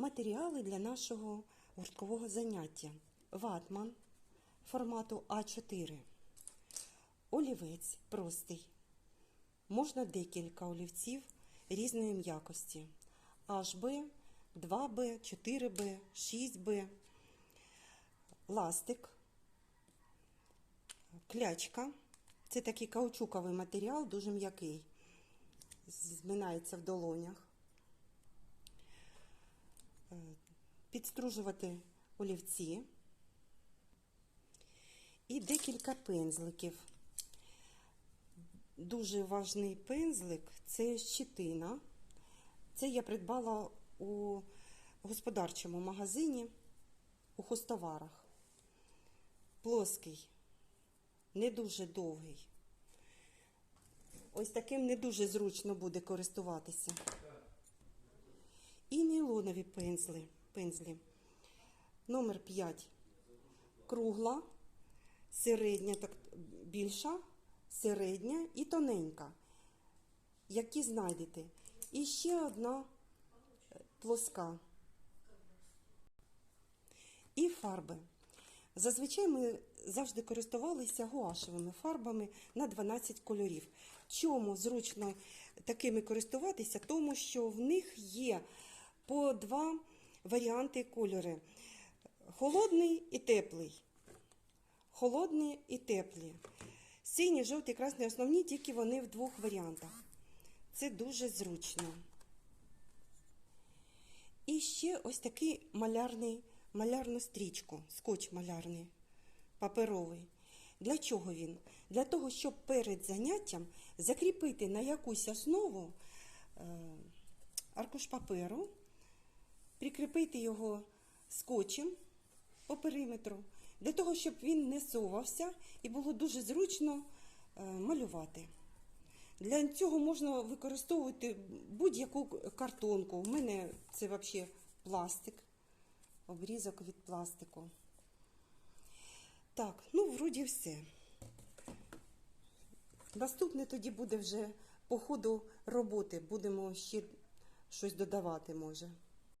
матеріали для нашого гурткового заняття. Ватман формату А4. Олівець простий. Можна декілька олівців різної м'якості. HB, 2B, 4B, 6B, ластик, клячка. Це такий каучуковий матеріал, дуже м'який. Зминається в долонях. Е, Підстружувати олівці. І декілька пензликів. Дуже важний пензлик це щетина. Це я придбала у господарчому магазині у хостоварах. Плоский, не дуже довгий. Ось таким не дуже зручно буде користуватися. І нейлонові пензли. пензлі. Номер 5. Кругла, середня, так, більша, середня і тоненька. Які знайдете. І ще одна е, плоска. І фарби. Зазвичай ми завжди користувалися гуашевими фарбами на 12 кольорів. Чому зручно такими користуватися? Тому що в них є по два варіанти кольори: холодний і теплий. Холодний і теплі. Сині, жовті, красні основні, тільки вони в двох варіантах. Це дуже зручно. І ще ось такий малярний, малярну стрічку, скотч малярний, паперовий. Для чого він? Для того, щоб перед заняттям закріпити на якусь основу е, аркуш паперу, прикріпити його скотчем по периметру, для того, щоб він не совався і було дуже зручно е, малювати. Для цього можна використовувати будь-яку картонку. У мене це взагалі пластик, обрізок від пластику. Так, ну, вроді все. Наступне тоді буде вже по ходу роботи. Будемо ще щось додавати, може.